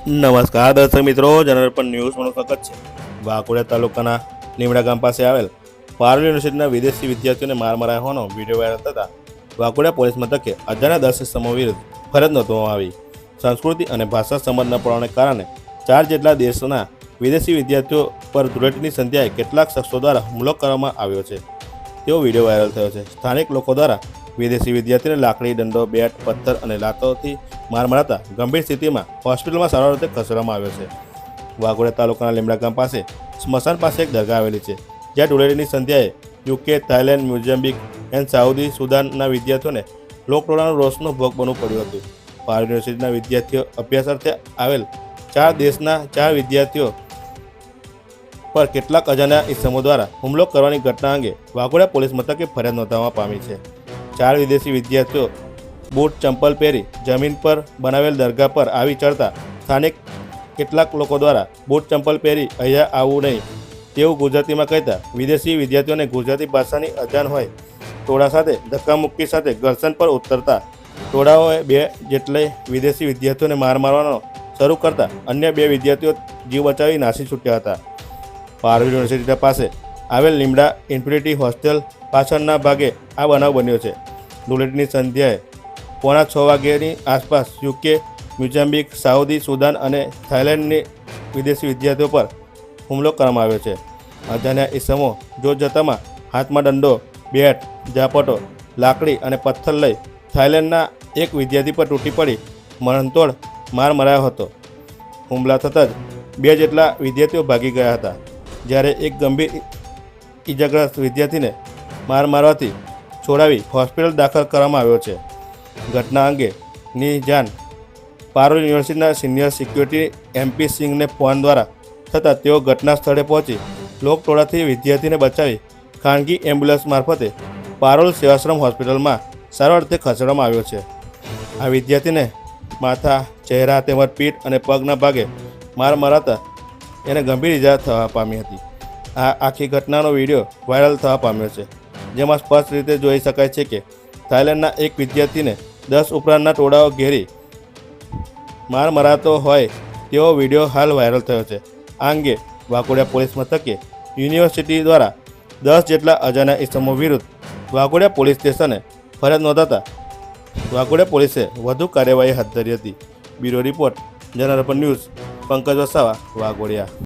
નમસ્કાર, દર્શક મિત્રો, જનરલ ન્યૂઝમાં સ્વાગત છે. વાકોડિયા તાલુકાના લીમડા ગામ પાસે આવેલ પારુલ યુનિવર્સિટીના વિદેશી વિદ્યાર્થીઓને માર મરાયા હોવાનો વીડિયો વાયરલ થતા વાકોડિયા પોલીસ મથકે અજાણ્યા દસ સમૂહ વિરુદ્ધ ફરજ નોંધવામાં આવી. સંસ્કૃતિ અને ભાષા સંબંધના પ્રમાણને કારણે ચાર જેટલા દેશોના વિદેશી વિદ્યાર્થીઓ પર ધૂળેટીની સંધ્યાએ કેટલાક શખ્સો દ્વારા હુમલો કરવામાં આવ્યો છે. તેવો વીડિયો વાયરલ થયો છે. સ્થાનિક લોકો દ્વારા વિદેશી વિદ્યાર્થીને લાકડી, દંડો, બેટ, પથ્થર અને લાતોથી માર મરાતા ગંભીર સ્થિતિમાં હોસ્પિટલમાં સારવાર રીતે ખસેડવામાં આવ્યો છે. વાઘોડિયા તાલુકાના લીમડા ગામ પાસે સ્મશાન પાસે એક દરગાહ આવેલી છે, જ્યાં ધૂળેટીની સંધ્યાએ UK, Thailand Mozambique and Saudi સુદાનના વિદ્યાર્થીઓને લોકટોળાનો રોષનો ભોગ બનવું પડ્યું હતું. પાર યુનિવર્સિટીના વિદ્યાર્થીઓ અભ્યાસાર્થે આવેલ ચાર દેશના ચાર વિદ્યાર્થીઓ પર કેટલાક અજાણ્યા ઇસમો દ્વારા હુમલો કરવાની ઘટના અંગે વાઘોડિયા પોલીસ મથકે ફરિયાદ નોંધાવવા પામી છે. ચાર વિદેશી વિદ્યાર્થીઓ બૂટ, ચંપલ પહેરી જમીન પર બનાવેલ દરગાહ પર આવી ચડતા સ્થાનિક કેટલાક લોકો દ્વારા બૂટ, ચંપલ પહેરી અહીંયા આવવું નહીં. તેવું ગુજરાતીમાં કહેતા, વિદેશી વિદ્યાર્થીઓને ગુજરાતી ભાષાની અજાણ હોય. ટોળા સાથે ધક્કામુક્કી સાથે ઘર્ષણ પર ઉતરતા ટોળાઓએ બે જેટલે વિદેશી વિદ્યાર્થીઓને માર મારવાનો શરૂ કરતા અન્ય બે વિદ્યાર્થીઓ જીવ બચાવી નાસી છૂટ્યા હતા. પાર યુનિવર્સિટી પાસે આવેલ લીમડા ઇન્ફિનિટી હોસ્ટેલ પાછળના ભાગે આ બનાવ બન્યો છે. ધૂળેટની સંધ્યાએ પોણા છ વાગ્યાની આસપાસ યુકે, મ્યુઝામ્બિક, સાઉદી, સુદાન અને થાઇલેન્ડની વિદેશી વિદ્યાર્થીઓ પર હુમલો કરવામાં આવ્યો છે. અજાણ્યા ઈસમો જોત જતામાં હાથમાં દંડો, બેટ, ઝાપટો, લાકડી અને પથ્થર લઈ થાઇલેન્ડના એક વિદ્યાર્થી પર તૂટી પડી મરણતોડ માર મરાયો હતો. હુમલા થતાં જ બે જેટલા વિદ્યાર્થીઓ ભાગી ગયા હતા. જ્યારે એક ગંભીર ઇજાગ્રસ્ત વિદ્યાર્થીને માર મારવાથી છોડાવી હોસ્પિટલ દાખલ કરવામાં આવ્યો છે. ઘટના અંગેની જાણ પારોલ યુનિવર્સિટીના સિનિયર સિક્યુરિટી એમપી સિંઘને ફોન દ્વારા થતાં તેઓ ઘટના સ્થળે પહોંચી લોકટોળાથી વિદ્યાર્થીને બચાવી ખાનગી એમ્બ્યુલન્સ મારફતે પારોલ સેવાશ્રમ હોસ્પિટલમાં સારવાર અર્થે ખસેડવામાં આવ્યો છે. આ વિદ્યાર્થીને માથા, ચહેરા તેમજ પીઠ અને પગના ભાગે માર મરાતા એને ગંભીર ઇજા થવા પામી હતી. આ આખી ઘટનાનો વીડિયો વાયરલ થવા પામ્યો છે, જેમાં સ્પષ્ટ રીતે જોઈ શકાય છે કે થાઇલેન્ડના એક વિદ્યાર્થીને દસ ઉપરાંતના ટોળાઓ ઘેરી માર મરાતો હોય તેવો વીડિયો હાલ વાયરલ થયો છે. આ અંગે વાઘોડિયા પોલીસ મથકે યુનિવર્સિટી દ્વારા દસ જેટલા અજાણ્યા ઇસમો વિરુદ્ધ વાઘોડિયા પોલીસ સ્ટેશને ફરિયાદ નોંધાતા વાઘોડિયા પોલીસે વધુ કાર્યવાહી હાથ ધરી હતી. Bureau report general news, Pankaj Vasava, Waghodia.